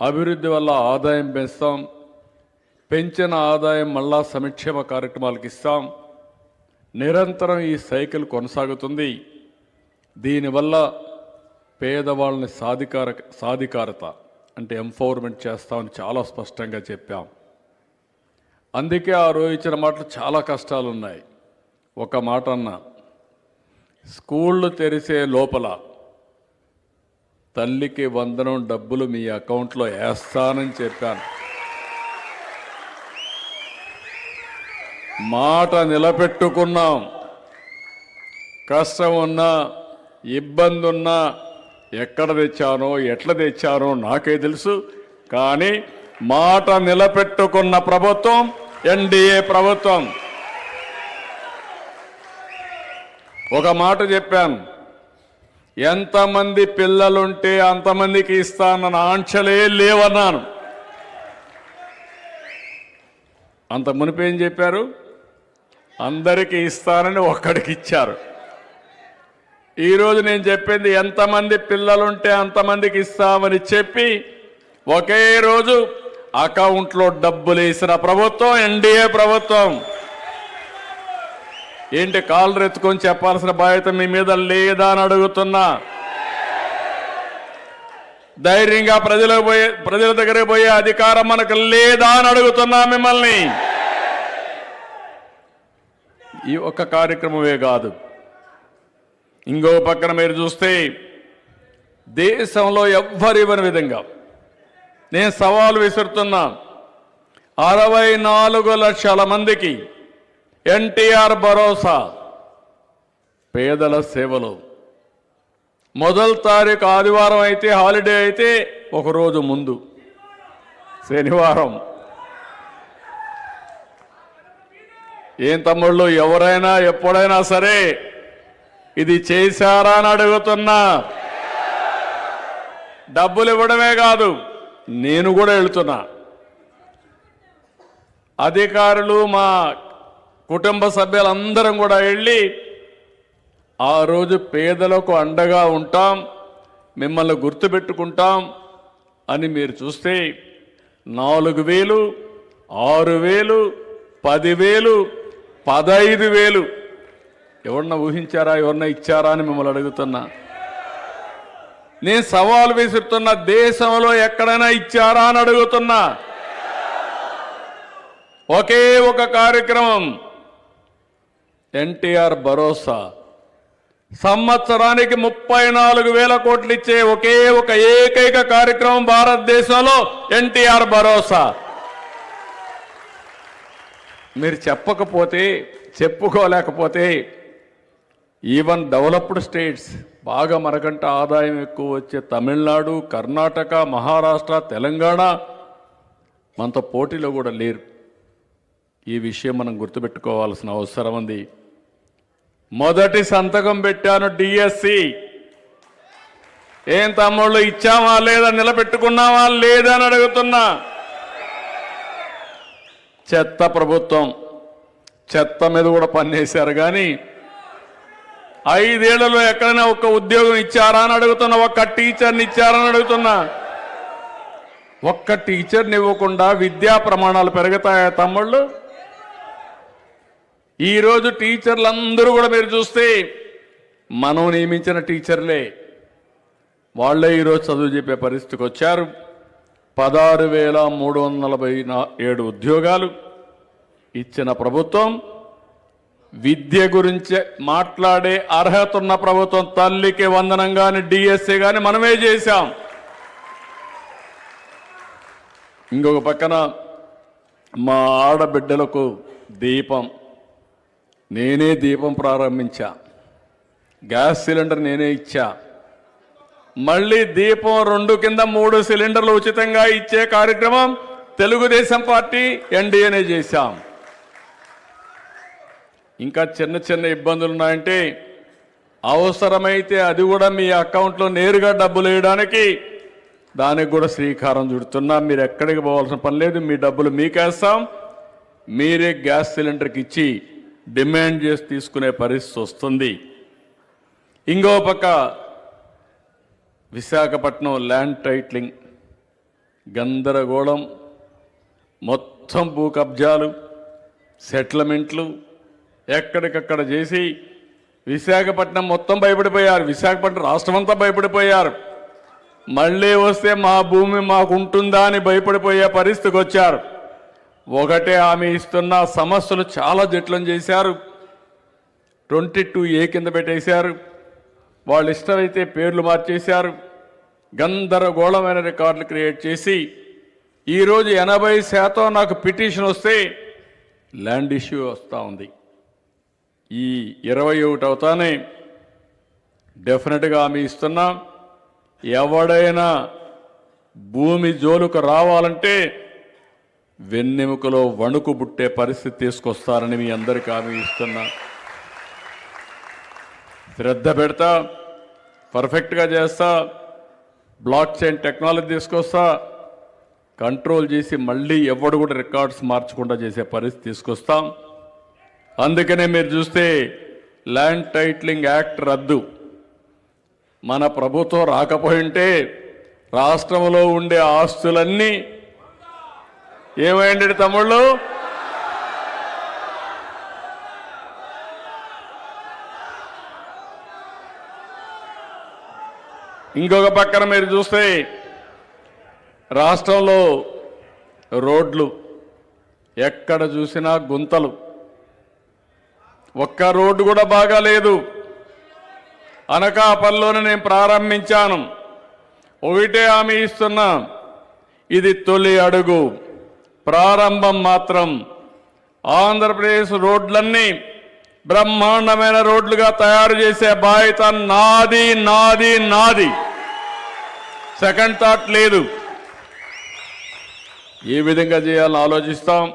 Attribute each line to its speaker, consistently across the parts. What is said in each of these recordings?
Speaker 1: అభివృద్ధి వల్ల ఆదాయం పెంచుతాం. పెంచిన ఆదాయం మళ్ళా సంక్షేమ కార్యక్రమాలకు ఇస్తాం. నిరంతరం ఈ సైకిల్ కొనసాగుతుంది. దీనివల్ల పేదవాళ్ళని సాధికార సాధికారత అంటే ఎంపవర్మెంట్ చేస్తామని చాలా స్పష్టంగా చెప్పాం. అందుకే ఆ రోజు ఇచ్చిన మాటలు చాలా కష్టాలు ఉన్నాయి ఒక మాట అన్న స్కూళ్ళు తెరిసే లోపల తల్లికి వందనం డబ్బులు మీ అకౌంట్లో వేస్తానని చెప్పాను. మాట నిలబెట్టుకున్నాం. కష్టం ఉన్నా ఇబ్బంది ఉన్నా ఎక్కడ తెచ్చానో ఎట్లా తెచ్చానో నాకే తెలుసు. కానీ మాట నిలబెట్టుకున్న ప్రభుత్వం ఎన్డీఏ ప్రభుత్వం. ఒక మాట చెప్పాను. ఎంతమంది పిల్లలుంటే అంతమందికి ఇస్తానన్న ఆంక్షలే లేవన్నాను. అంత మునిపేం చెప్పారు? అందరికీ ఇస్తానని ఒక్కడికి ఇచ్చారు. ఈరోజు నేను చెప్పింది ఎంతమంది పిల్లలుంటే అంతమందికి ఇస్తామని చెప్పి ఒకే రోజు అకౌంట్లో డబ్బులు వేసిన ప్రభుత్వం ఎన్డీఏ ప్రభుత్వం. ఏంటి కాళ్ళు ఎత్తుకొని చెప్పాల్సిన బాధ్యత మీ మీద లేదా అని అడుగుతున్నా. ధైర్యంగా ప్రజలకు పోయే ప్రజల దగ్గర పోయే అధికారం మనకు లేదా అని అడుగుతున్నా మిమ్మల్ని. ఈ ఒక్క కార్యక్రమమే కాదు. ఇంకో పక్కన మీరు చూస్తే దేశంలో ఎవ్వరు ఇవ్వని విధంగా నేను సవాలు విసురుతున్నా. అరవై నాలుగు లక్షల మందికి ఎన్టీఆర్ భరోసా. పేదల సేవలు. మొదటి తారీఖు ఆదివారం అయితే హాలిడే అయితే ఒకరోజు ముందు. శనివారం. ఏం తమ్ముళ్ళు ఎవరైనా ఎప్పుడైనా సరే ఇది చేశారా అని అడుగుతున్నా. డబ్బులు ఇవ్వడమే కాదు నేను కూడా వెళుతున్నా అధికారులు మా కుటుంబ సభ్యులందరం కూడా వెళ్ళి ఆ రోజు పేదలకు అండగా ఉంటాం మిమ్మల్ని గుర్తుపెట్టుకుంటాం అని మీరు చూస్తే నాలుగు వేలు ఆరు వేలు పదివేలు పదైదు వేలు. ఎవరన్నా ఊహించారా ఎవరన్నా ఇచ్చారా అని మిమ్మల్ని అడుగుతున్నా. నేను సవాల్ విసురుతున్న దేశంలో ఎక్కడైనా ఇచ్చారా అని అడుగుతున్నా. ఒకే ఒక కార్యక్రమం. ఎన్టీఆర్ భరోసా. సంవత్సరానికి ముప్పై నాలుగు వేల కోట్లు ఇచ్చే ఒకే ఒక ఏకైక కార్యక్రమం భారతదేశంలో ఎన్టీఆర్ భరోసా. మీరు చెప్పకపోతే చెప్పుకోలేకపోతే ఈవెన్ డెవలప్డ్ స్టేట్స్ బాగా మనకంటే ఆదాయం ఎక్కువ వచ్చే తమిళనాడు కర్ణాటక మహారాష్ట్ర తెలంగాణ మనతో పోటీలో కూడా లేరు. ఈ విషయం మనం గుర్తుపెట్టుకోవాల్సిన అవసరం ఉంది. మొదటి సంతకం పెట్టాను డిఎస్సి ఏం తమ్ముళ్ళు ఇచ్చామా లేదా నిలబెట్టుకున్నామా లేదా అని అడుగుతున్నా. చెత్త ప్రభుత్వం చెత్త మీద కూడా పనిచేశారు కానీ ఐదేళ్ళలో ఎక్కడైనా ఒక్క ఉద్యోగం ఇచ్చారా అని అడుగుతున్నా ఒక్క టీచర్ని ఇచ్చారా అని అడుగుతున్నా. ఒక్క టీచర్ని ఇవ్వకుండా విద్యా ప్రమాణాలు పెరుగుతాయా తమ్ముళ్ళు? ఈరోజు టీచర్లందరూ కూడా మీరు చూస్తే మనం నియమించిన టీచర్లే. వాళ్ళే ఈరోజు చదువు చెప్పే పరిస్థితికి వచ్చారు. పదహారు వేల మూడు వందల నలభై నా- ఏడు ఉద్యోగాలు ఇచ్చిన ప్రభుత్వం. విద్య గురించి మాట్లాడే అర్హత ఉన్న ప్రభుత్వం తల్లికి వందనం కానీ డిఎస్సీ కానీ మనమే చేశాం. ఇంకొక పక్కన మా ఆడబిడ్డలకు దీపం. నేనే దీపం ప్రారంభించా. గ్యాస్ సిలిండర్ నేనే ఇచ్చా. మళ్ళీ దీపం రెండు కింద మూడు సిలిండర్లు ఉచితంగా ఇచ్చే కార్యక్రమం తెలుగుదేశం పార్టీ ఎన్డీఏనే చేశాం. ఇంకా చిన్న చిన్న ఇబ్బందులు ఉన్నాయంటే అవసరమైతే అది కూడా మీ అకౌంట్లో నేరుగా డబ్బులు వేయడానికి దానికి కూడా శ్రీకారం చుడుతున్నా. మీరు ఎక్కడికి పోవాల్సిన పని లేదు. మీ డబ్బులు మీకేస్తాం. మీరే గ్యాస్ సిలిండర్కి ఇచ్చి డిమాండ్ చేసి తీసుకునే పరిస్థితి వస్తుంది. ఇంకో పక్క విశాఖపట్నం ల్యాండ్ టైట్లింగ్ గందరగోళం మొత్తం భూ కబ్జాలు సెటిల్మెంట్లు ఎక్కడికక్కడ చేసి విశాఖపట్నం మొత్తం భయపడిపోయారు. విశాఖపట్నం రాష్ట్రం అంతా భయపడిపోయారు. మళ్ళీ వస్తే మా భూమి మాకు ఉంటుందా అని భయపడిపోయే పరిస్థితికి వచ్చారు. ఒకటే హామీ ఇస్తున్న సమస్యలు చాలా జట్లం చేశారు. ట్వంటీ టూ ఏ కింద పెట్టేశారు. వాళ్ళు ఇష్టమైతే పేర్లు మార్చేశారు. గందరగోళమైన రికార్డులు క్రియేట్ చేసి ఈరోజు ఎనభై శాతం నాకు పిటిషన్ వస్తే ల్యాండ్ ఇష్యూ వస్తూ ఉంది. ఈ ఇరవై ఒకటి అవుతానే డెఫినెట్గా ఆమె ఇస్తున్నా ఎవడైనా భూమి జోలుకు రావాలంటే వెన్నెముకలో వణుకు పుట్టే పరిస్థితి తీసుకొస్తారని మీ అందరికీ హామీ ఇస్తున్నా. శ్రద్ధ పెడతా పర్ఫెక్ట్గా చేస్తా బ్లాక్ చైన్ టెక్నాలజీ తీసుకొస్తా కంట్రోల్ చేసి మళ్ళీ ఎవడు కూడా రికార్డ్స్ మార్చకుండా చేసే పరిస్థితి తీసుకొస్తాం. అందుకనే మీరు చూస్తే ల్యాండ్ టైట్లింగ్ యాక్ట్ రద్దు. మన ప్రభుత్వం రాకపోయింటే రాష్ట్రంలో ఉండే ఆస్తులన్నీ ఏమైంది తమ్ముళ్ళు? ఇంకొక పక్కన మీరు చూస్తే రాష్ట్రంలో రోడ్లు ఎక్కడ చూసినా గుంతలు. ఒక్క రోడ్డు కూడా బాగాలేదు అనకాపల్లిలోనే నేను ప్రారంభించాను. ఒకటే హామీ ఇస్తున్నా. ఇది తొలి అడుగు. ప్రారంభం మాత్రం ఆంధ్రప్రదేశ్ రోడ్లన్నీ బ్రహ్మాండమైన రోడ్లుగా తయారు చేసే బాధ్యత నాది నాది నాది. సెకండ్ థాట్ లేదు. ఏ విధంగా చేయాలని ఆలోచిస్తాం.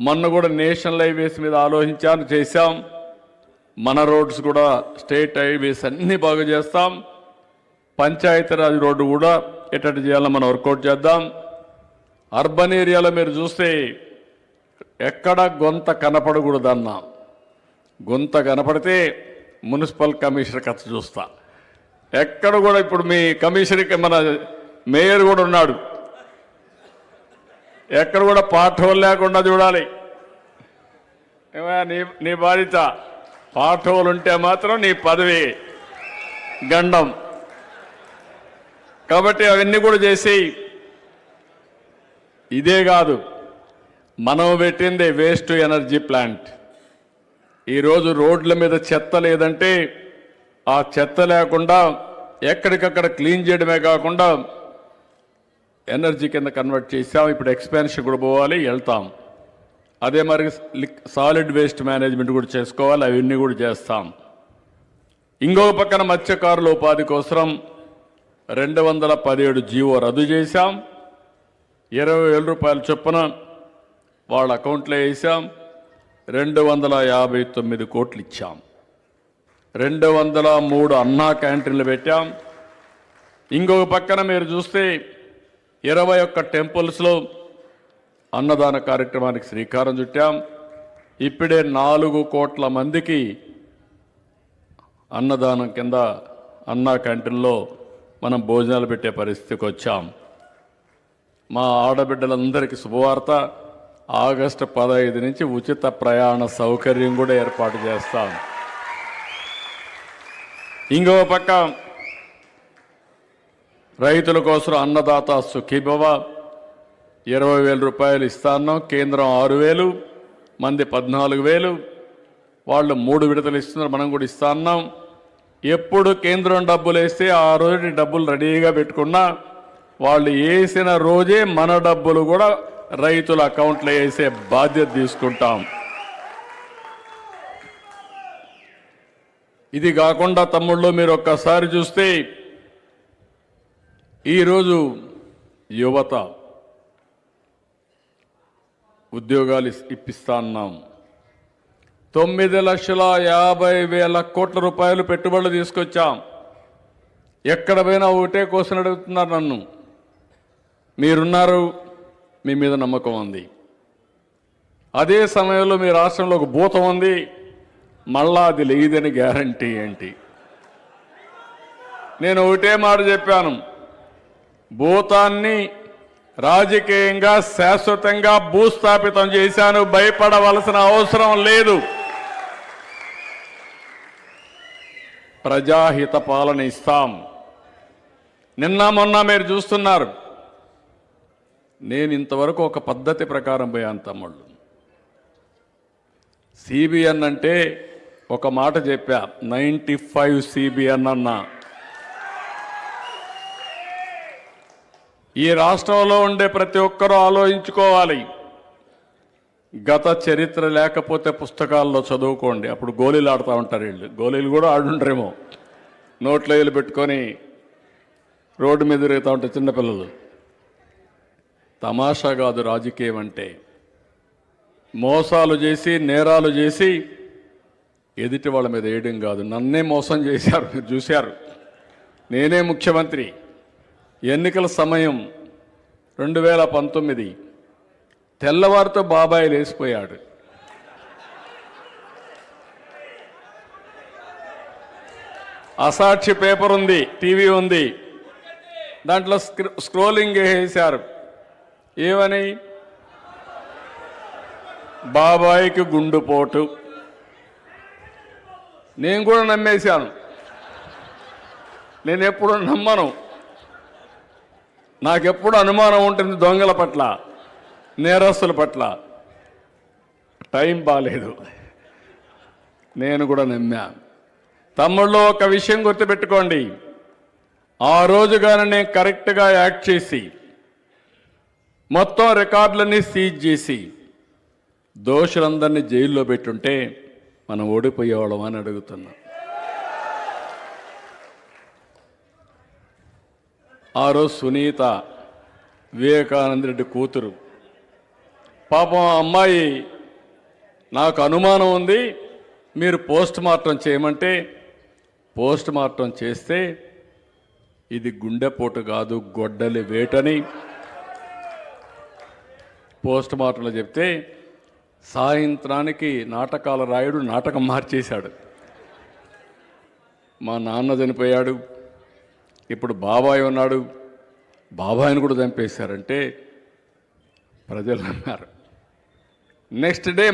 Speaker 1: మొన్న కూడా నేషనల్ హైవేస్ మీద ఆలోచించాను చేశాం. మన రోడ్స్ కూడా స్టేట్ హైవేస్ అన్నీ బాగా చేస్తాం. పంచాయతీరాజ్ రోడ్డు కూడా ఎట్టటి చేయాలో మనం వర్కౌట్ చేద్దాం. అర్బన్ ఏరియాలో మీరు చూస్తే ఎక్కడ గొంత కనపడకూడదన్నా. గొంత కనపడితే మున్సిపల్ కమిషనర్ కథ చూస్తా. ఎక్కడ కూడా ఇప్పుడు మీ కమిషనర్కి మన మేయర్ కూడా ఉన్నాడు. ఎక్కడ కూడా పాఠోలు లేకుండా చూడాలి. నీ నీ బాధ్యత పాఠోలు ఉంటే మాత్రం నీ పదవి గండం. కాబట్టి అవన్నీ కూడా చేసి ఇదే కాదు మనం పెట్టింది వేస్ట్ ఎనర్జీ ప్లాంట్. ఈరోజు రోడ్ల మీద చెత్త లేదంటే ఆ చెత్త లేకుండా ఎక్కడికక్కడ క్లీన్ చేయడమే కాకుండా ఎనర్జీ కింద కన్వర్ట్ చేసాం ఇప్పుడు ఎక్స్పెన్షన్ కూడా పోవాలి వెళ్తాం. అదే మరి సాలిడ్ వేస్ట్ మేనేజ్మెంట్ కూడా చేసుకోవాలి అవన్నీ కూడా చేస్తాం. ఇంకో పక్కన మత్స్యకారుల ఉపాధి కోసం రెండు వందల పదిహేడు జీవో రద్దు చేశాం. ఇరవై వేల రూపాయల చొప్పున వాళ్ళ అకౌంట్లో వేసాం. రెండు వందల యాభై తొమ్మిది కోట్లు ఇచ్చాం. రెండు వందల మూడు అన్నా క్యాంటీన్లు పెట్టాం. ఇంకొక పక్కన మీరు చూస్తే ఇరవై ఒక్క టెంపుల్స్లో అన్నదాన కార్యక్రమానికి శ్రీకారం చుట్టాం. ఇప్పుడే నాలుగు కోట్ల మందికి అన్నదానం కింద అన్నా క్యాంటీన్లో మనం భోజనాలు పెట్టే పరిస్థితికి వచ్చాం. మా ఆడబిడ్డలందరికీ శుభవార్త. ఆగస్టు పదహైదు నుంచి ఉచిత ప్రయాణ సౌకర్యం కూడా ఏర్పాటు చేస్తాం. ఇంకో పక్క రైతుల కోసం అన్నదాత సుఖీభవ. ఇరవై వేల రూపాయలు ఇస్తాను కేంద్రం ఆరు వేలు మంది పద్నాలుగు వేలు. వాళ్ళు మూడు విడతలు ఇస్తున్నారు మనం కూడా ఇస్తాన్నాం. ఎప్పుడు కేంద్రం డబ్బులు వేస్తే ఆ రోజు డబ్బులు రెడీగా పెట్టుకున్నా వాళ్ళు వేసిన రోజే మన డబ్బులు కూడా రైతుల అకౌంట్లో వేసే బాధ్యత తీసుకుంటాం. ఇది కాకుండా తమ్ముళ్ళు మీరు ఒక్కసారి చూస్తే ఈరోజు యువత ఉద్యోగాలు ఇస్- ఇప్పిస్తా అన్నాం. తొమ్మిది లక్షల యాభై వేల కోట్ల రూపాయలు పెట్టుబడులు తీసుకొచ్చాం. ఎక్కడ పోయినా ఒకటే కోసం అడుగుతున్నారు నన్ను. మీరున్నారు మీ మీద నమ్మకం ఉంది. అదే సమయంలో మీ రాష్ట్రంలో ఒక భూతం ఉంది. మళ్ళా అది లేదని గ్యారంటీ ఏంటి? నేను ఒకటే మాట చెప్పాను. భూతాన్ని రాజకీయంగా శాశ్వతంగా భూస్థాపితం చేశాను. భయపడవలసిన అవసరం లేదు. ప్రజాహిత పాలన ఇస్తాం. నిన్న మొన్న మీరు చూస్తున్నారు. నేను ఇంతవరకు ఒక పద్ధతి ప్రకారం పోయాను తమ్ముళ్ళు. సిబిఎన్ అంటే ఒక మాట చెప్పా నైంటీ ఫైవ్ సిబిఎన్ అన్నా. ఈ రాష్ట్రంలో ఉండే ప్రతి ఒక్కరూ ఆలోచించుకోవాలి. గత చరిత్ర లేకపోతే పుస్తకాల్లో చదువుకోండి. అప్పుడు గోళీలు ఆడుతూ ఉంటారు వీళ్ళు. గోళీలు కూడా ఆడుంటారేమో నోట్లో వేలు పెట్టుకొని రోడ్డు మీద తిరుగుతూ ఉంటారు చిన్నపిల్లలు. తమాషా కాదు రాజకీయం అంటే. మోసాలు చేసి నేరాలు చేసి ఎదుటి వాళ్ళ మీద వేయడం కాదు. నన్నే మోసం చేశారు మీరు చూశారు. నేనే ముఖ్యమంత్రి. ఎన్నికల సమయం రెండు వేల పంతొమ్మిది. తెల్లవారితో బాబాయ్ లేచిపోయాడు. అసాక్షి పేపర్ ఉంది టీవీ ఉంది. దాంట్లో స్క్రోలింగ్ వేసేశారు ఏమని? బాబాయికి గుండుపోటు నేను కూడా నమ్మేశాను. నేను ఎప్పుడు నమ్మను. నాకెప్పుడు అనుమానం ఉంటుంది దొంగల పట్ల నేరస్తుల పట్ల. టైం బాగాలేదు నేను కూడా నమ్మా. తమ్ముళ్ళు ఒక విషయం గుర్తుపెట్టుకోండి. ఆ రోజు కానీ నేను కరెక్ట్గా యాక్ట్ చేసి మొత్తం రికార్డులన్నీ సీజ్ చేసి దోషులందరినీ జైల్లో పెట్టుంటే మనం ఓడిపోయేవాళ్ళం అని అడుగుతున్నాం. ఆ రోజు సునీత వివేకానంద రెడ్డి కూతురు. పాపం అమ్మాయి నాకు అనుమానం ఉంది మీరు పోస్ట్ మార్టం చేయమంటే పోస్ట్ మార్టం చేస్తే ఇది గుండెపోటు కాదు గొడ్డలి వేటని పోస్ట్ మార్టంలో చెప్తే సాయంత్రానికి నాటకాల రాయుడు నాటకం మార్చేశాడు. మా నాన్న చనిపోయాడు ఇప్పుడు బాబాయ్ ఉన్నాడు బాబాయ్ని కూడా చంపేశారంటే ప్రజలు అన్నారు. Next day